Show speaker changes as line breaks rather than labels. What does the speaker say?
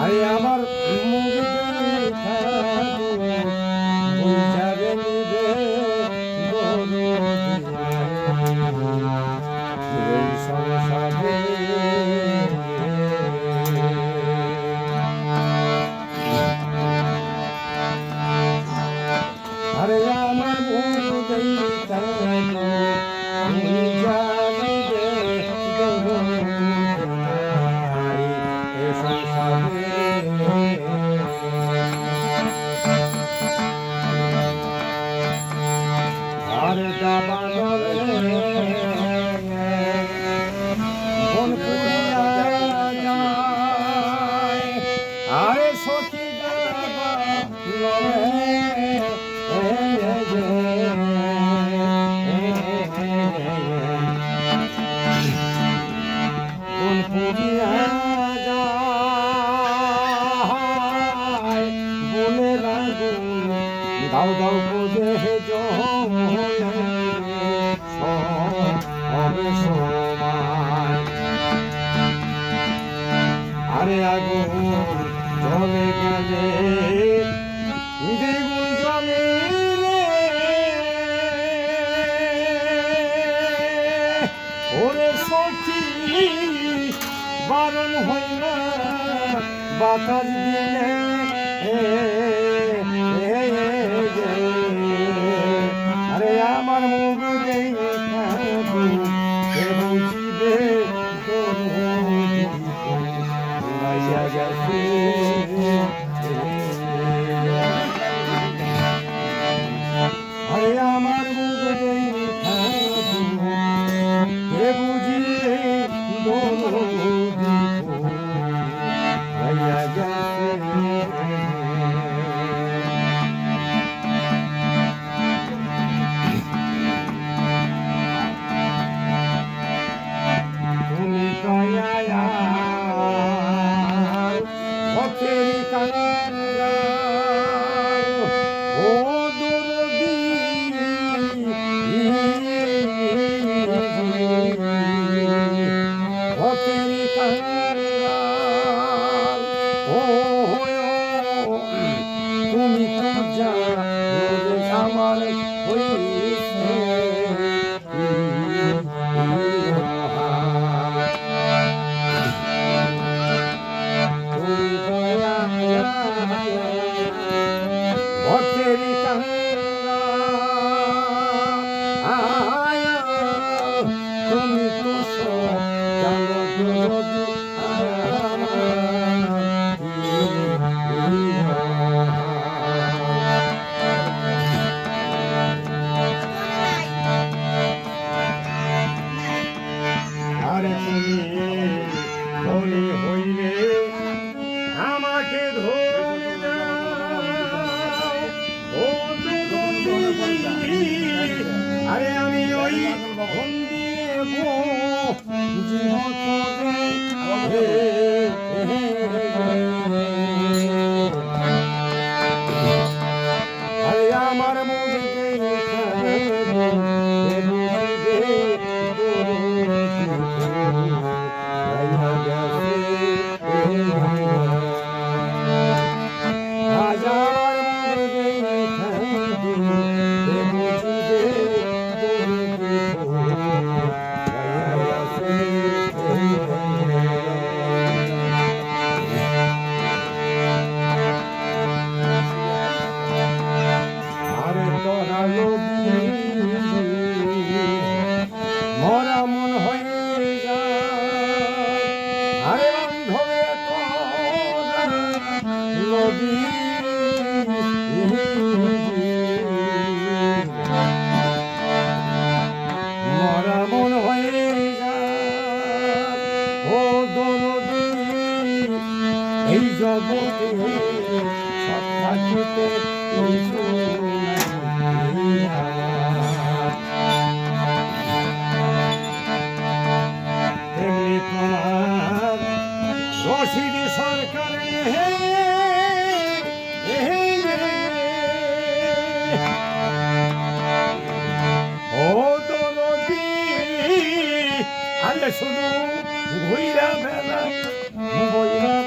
আয় আমার আরে সখী প্রীতি বারণ হইয়া বাতাস দিলে পথের কানারা ও দুর্দি পথের কানারা Eita! 건비고 무지어토대 সব থাকিতে রশিদ সরকার ও দরদি আরে শুধু ঘুইরা বেলা ঘুইরা